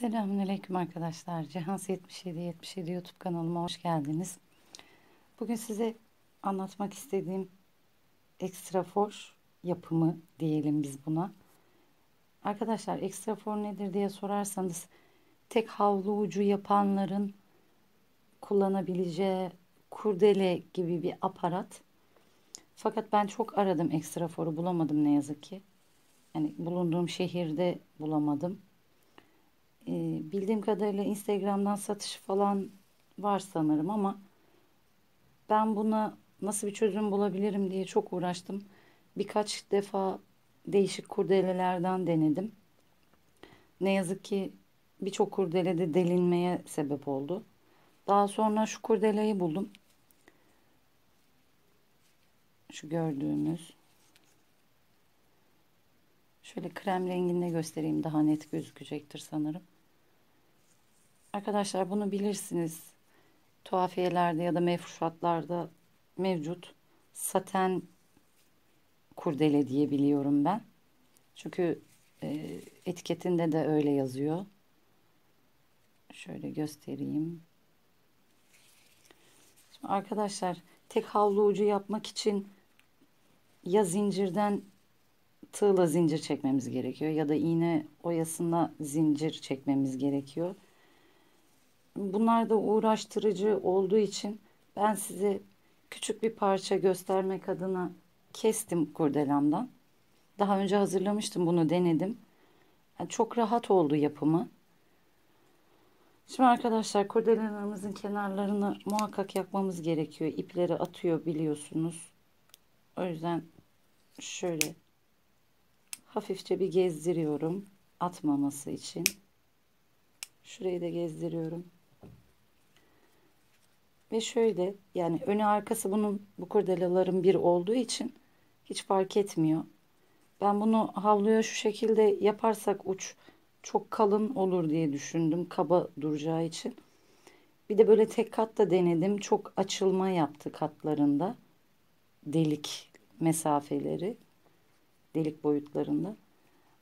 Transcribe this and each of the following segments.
Selamünaleyküm arkadaşlar. Cihans 77 77 YouTube kanalıma hoş geldiniz. Bugün size anlatmak istediğim ekstrafor yapımı diyelim biz buna. Arkadaşlar ekstrafor nedir diye sorarsanız tek havlu ucu yapanların kullanabileceği kurdele gibi bir aparat. Fakat ben çok aradım ekstraforu bulamadım ne yazık ki. Yani bulunduğum şehirde bulamadım e, bildiğim kadarıyla Instagram'dan satış falan var sanırım ama ben buna nasıl bir çözüm bulabilirim diye çok uğraştım. Birkaç defa değişik kurdelelerden denedim. Ne yazık ki birçok kurdelede delinmeye sebep oldu. Daha sonra şu kurdeleyi buldum. Şu gördüğünüz. Şöyle krem renginde göstereyim daha net gözükecektir sanırım. Arkadaşlar bunu bilirsiniz. Tuhafiyelerde ya da mefruşatlarda mevcut. Saten kurdele diye biliyorum ben. Çünkü e, etiketinde de öyle yazıyor. Şöyle göstereyim. Şimdi arkadaşlar tek havlu ucu yapmak için ya zincirden tığla zincir çekmemiz gerekiyor ya da iğne oyasına zincir çekmemiz gerekiyor. Bunlar da uğraştırıcı olduğu için ben size küçük bir parça göstermek adına kestim kurdelamdan. Daha önce hazırlamıştım bunu denedim. Yani çok rahat oldu yapımı. Şimdi arkadaşlar kurdelalarımızın kenarlarını muhakkak yakmamız gerekiyor. İpleri atıyor biliyorsunuz. O yüzden şöyle hafifçe bir gezdiriyorum atmaması için. Şurayı da gezdiriyorum. Ve şöyle yani önü arkası bunun bu kurdelaların bir olduğu için hiç fark etmiyor. Ben bunu havluya şu şekilde yaparsak uç çok kalın olur diye düşündüm kaba duracağı için. Bir de böyle tek kat da denedim. Çok açılma yaptı katlarında. Delik mesafeleri. Delik boyutlarında.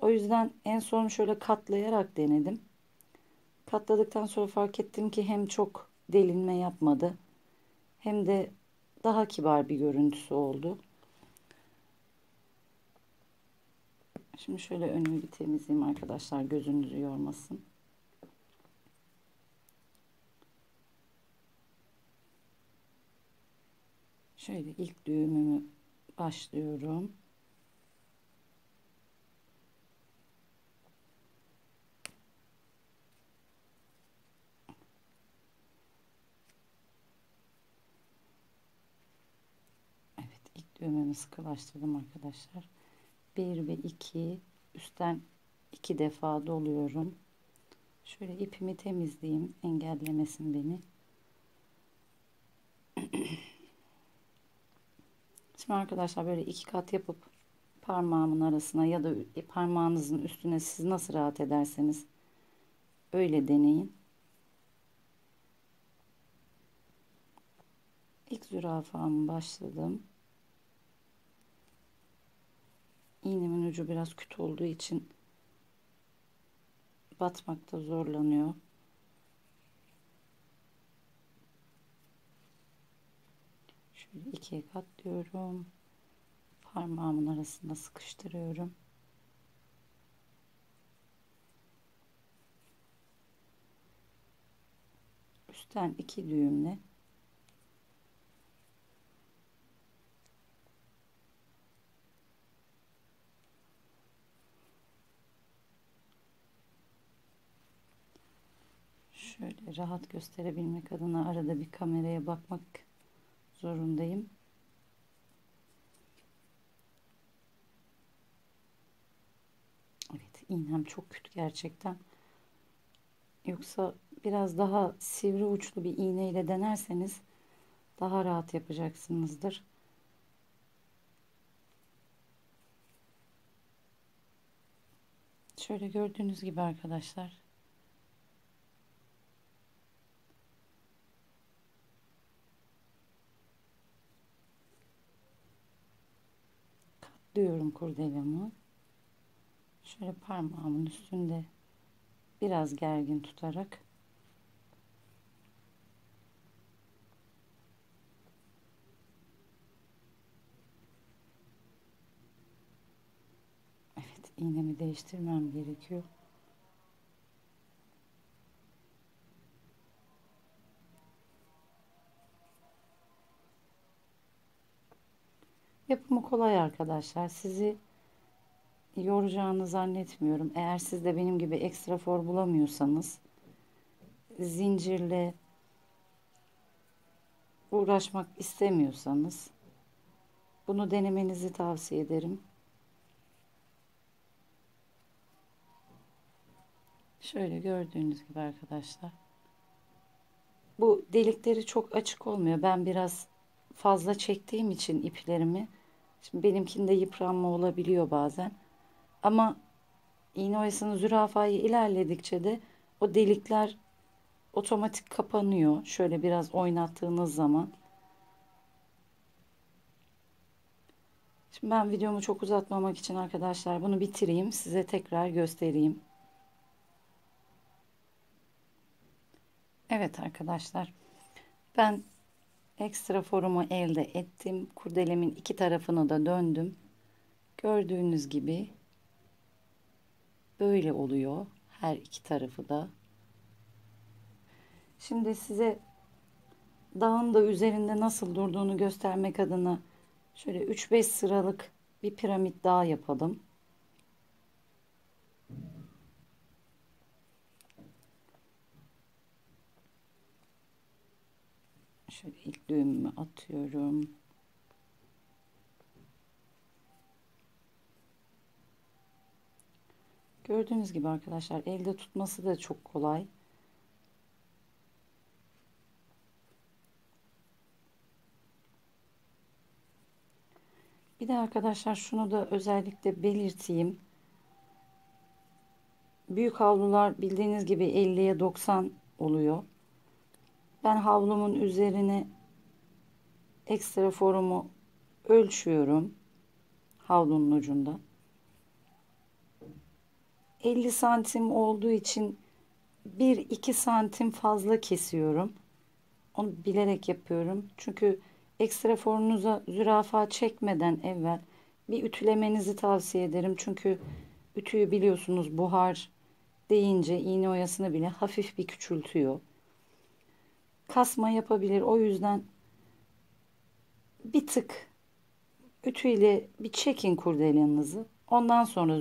O yüzden en son şöyle katlayarak denedim. Katladıktan sonra fark ettim ki hem çok delinme yapmadı. Hem de daha kibar bir görüntüsü oldu. Şimdi şöyle önümü bir temizleyeyim arkadaşlar gözünüzü yormasın. Şöyle ilk düğümümü başlıyorum. Düğmemi sıkılaştırdım arkadaşlar. 1 ve 2 üstten 2 defa doluyorum. Şöyle ipimi temizleyeyim. Engellemesin beni. Şimdi arkadaşlar böyle iki kat yapıp parmağımın arasına ya da parmağınızın üstüne siz nasıl rahat ederseniz öyle deneyin. İlk zürafamı başladım. İğnemin ucu biraz küt olduğu için batmakta zorlanıyor. Şöyle ikiye katlıyorum. Parmağımın arasında sıkıştırıyorum. Üstten iki düğümle Şöyle rahat gösterebilmek adına arada bir kameraya bakmak zorundayım. Evet iğnem çok kötü gerçekten. Yoksa biraz daha sivri uçlu bir iğne ile denerseniz daha rahat yapacaksınızdır. Şöyle gördüğünüz gibi arkadaşlar katlıyorum kurdelamı. Şöyle parmağımın üstünde biraz gergin tutarak Evet, iğnemi değiştirmem gerekiyor. Yapımı kolay arkadaşlar. Sizi yoracağını zannetmiyorum. Eğer siz de benim gibi ekstra for bulamıyorsanız zincirle uğraşmak istemiyorsanız bunu denemenizi tavsiye ederim. Şöyle gördüğünüz gibi arkadaşlar. Bu delikleri çok açık olmuyor. Ben biraz fazla çektiğim için iplerimi şimdi benimkinde yıpranma olabiliyor bazen. Ama iğne oyasının zürafayı ilerledikçe de o delikler otomatik kapanıyor. Şöyle biraz oynattığınız zaman. Şimdi ben videomu çok uzatmamak için arkadaşlar bunu bitireyim. Size tekrar göstereyim. Evet arkadaşlar. Ben ekstra forumu elde ettim. Kurdelemin iki tarafını da döndüm. Gördüğünüz gibi böyle oluyor. Her iki tarafı da. Şimdi size dağın da üzerinde nasıl durduğunu göstermek adına şöyle 3-5 sıralık bir piramit daha yapalım. Şöyle ilk düğümümü atıyorum. Gördüğünüz gibi arkadaşlar elde tutması da çok kolay. Bir de arkadaşlar şunu da özellikle belirteyim. Büyük havlular bildiğiniz gibi 50'ye 90 oluyor. Ben havlumun üzerine ekstra forumu ölçüyorum. Havlunun ucunda. 50 santim olduğu için 1-2 santim fazla kesiyorum. Onu bilerek yapıyorum. Çünkü ekstra forunuza zürafa çekmeden evvel bir ütülemenizi tavsiye ederim. Çünkü ütüyü biliyorsunuz buhar deyince iğne oyasını bile hafif bir küçültüyor kasma yapabilir. O yüzden bir tık ütüyle bir çekin kurdelanınızı. Ondan sonra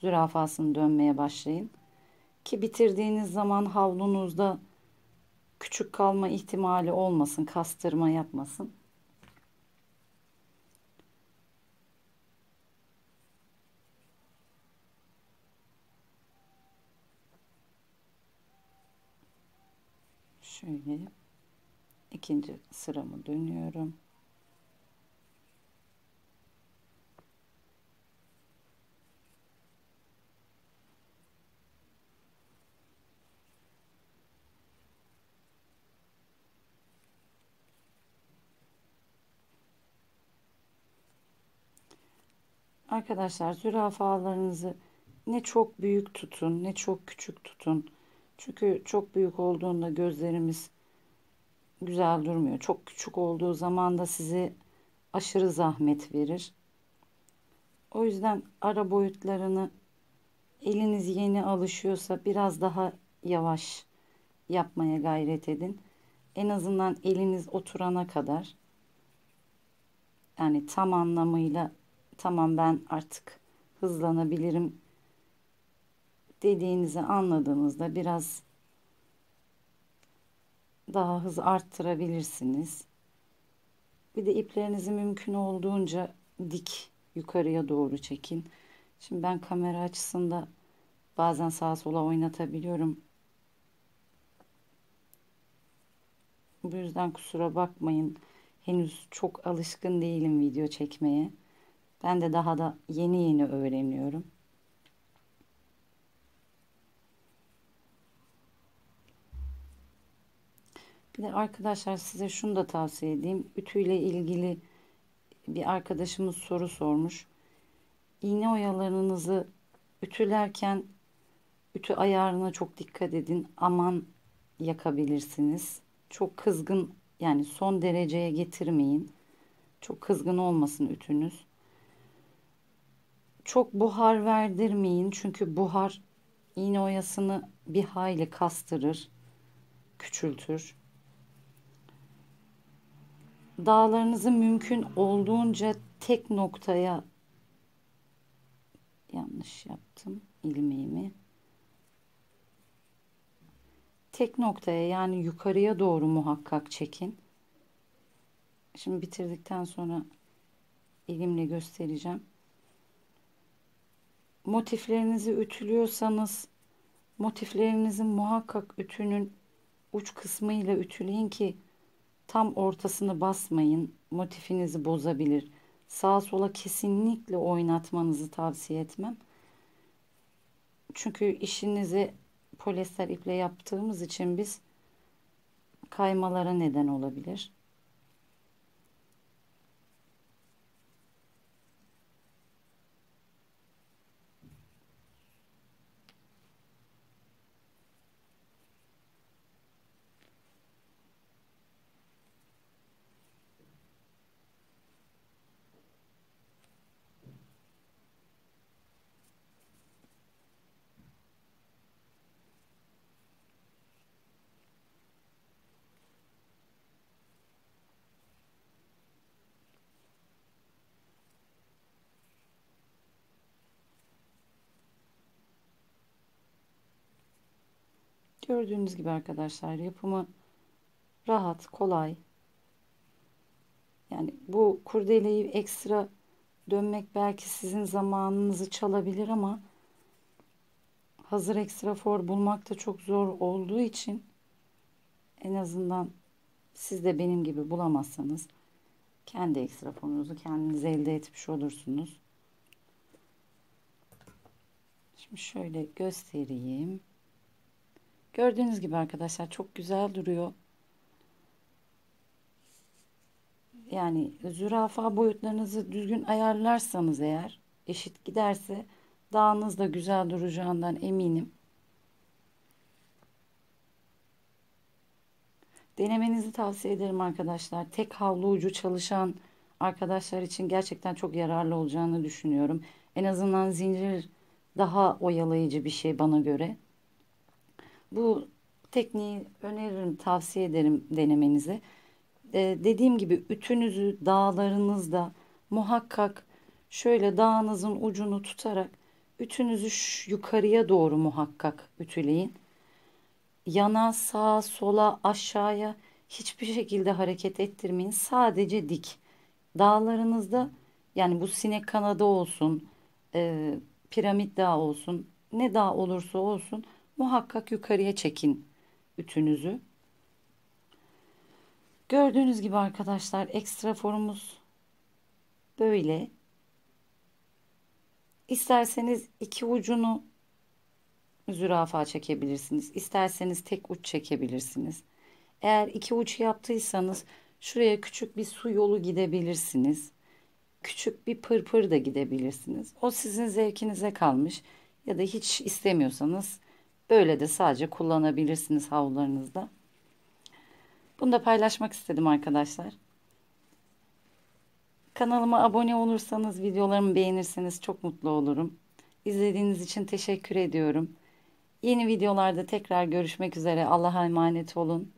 zürafasını dönmeye başlayın. Ki bitirdiğiniz zaman havlunuzda küçük kalma ihtimali olmasın, kastırma yapmasın. Şöyle ikinci sıramı dönüyorum. Arkadaşlar zürafalarınızı ne çok büyük tutun ne çok küçük tutun. Çünkü çok büyük olduğunda gözlerimiz güzel durmuyor. Çok küçük olduğu zaman da size aşırı zahmet verir. O yüzden ara boyutlarını eliniz yeni alışıyorsa biraz daha yavaş yapmaya gayret edin. En azından eliniz oturana kadar yani tam anlamıyla tamam ben artık hızlanabilirim dediğinizi anladığınızda biraz daha hız arttırabilirsiniz. Bir de iplerinizi mümkün olduğunca dik yukarıya doğru çekin. Şimdi ben kamera açısında bazen sağa sola oynatabiliyorum. Bu yüzden kusura bakmayın. Henüz çok alışkın değilim video çekmeye. Ben de daha da yeni yeni öğreniyorum. Bir de arkadaşlar size şunu da tavsiye edeyim. Ütüyle ilgili bir arkadaşımız soru sormuş. İğne oyalarınızı ütülerken Ütü ayarına çok dikkat edin. Aman yakabilirsiniz. Çok kızgın yani son dereceye getirmeyin. Çok kızgın olmasın ütünüz. Çok buhar verdirmeyin. Çünkü buhar iğne oyasını bir hayli kastırır, küçültür. Dağlarınızı mümkün olduğunca tek noktaya yanlış yaptım ilmeğimi. Tek noktaya yani yukarıya doğru muhakkak çekin. Şimdi bitirdikten sonra elimle göstereceğim. Motiflerinizi ütülüyorsanız motiflerinizin muhakkak ütünün uç kısmıyla ütüleyin ki tam ortasını basmayın. Motifinizi bozabilir. Sağa sola kesinlikle oynatmanızı tavsiye etmem. Çünkü işinizi polyester iple yaptığımız için biz kaymalara neden olabilir. Gördüğünüz gibi arkadaşlar yapımı rahat, kolay. Yani bu kurdeleyi ekstra dönmek belki sizin zamanınızı çalabilir ama hazır ekstra for bulmak da çok zor olduğu için en azından siz de benim gibi bulamazsanız kendi ekstra fonunuzu kendiniz elde etmiş olursunuz. Şimdi şöyle göstereyim. Gördüğünüz gibi arkadaşlar çok güzel duruyor. Yani zürafa boyutlarınızı düzgün ayarlarsanız eğer eşit giderse dağınız da güzel duracağından eminim. Denemenizi tavsiye ederim arkadaşlar. Tek havlu ucu çalışan arkadaşlar için gerçekten çok yararlı olacağını düşünüyorum. En azından zincir daha oyalayıcı bir şey bana göre. Bu tekniği öneririm, tavsiye ederim denemenizi. Ee, dediğim gibi ütünüzü dağlarınızda muhakkak şöyle dağınızın ucunu tutarak ütünüzü yukarıya doğru muhakkak ütüleyin. Yana, sağa, sola, aşağıya hiçbir şekilde hareket ettirmeyin. Sadece dik. Dağlarınızda yani bu sinek kanadı olsun, e, piramit dağ olsun, ne dağ olursa olsun muhakkak yukarıya çekin ütünüzü. Gördüğünüz gibi arkadaşlar ekstra formumuz böyle. İsterseniz iki ucunu zürafa çekebilirsiniz. İsterseniz tek uç çekebilirsiniz. Eğer iki uç yaptıysanız şuraya küçük bir su yolu gidebilirsiniz. Küçük bir pırpır da gidebilirsiniz. O sizin zevkinize kalmış. Ya da hiç istemiyorsanız Böyle de sadece kullanabilirsiniz havlularınızda. Bunu da paylaşmak istedim arkadaşlar. Kanalıma abone olursanız, videolarımı beğenirseniz çok mutlu olurum. İzlediğiniz için teşekkür ediyorum. Yeni videolarda tekrar görüşmek üzere. Allah'a emanet olun.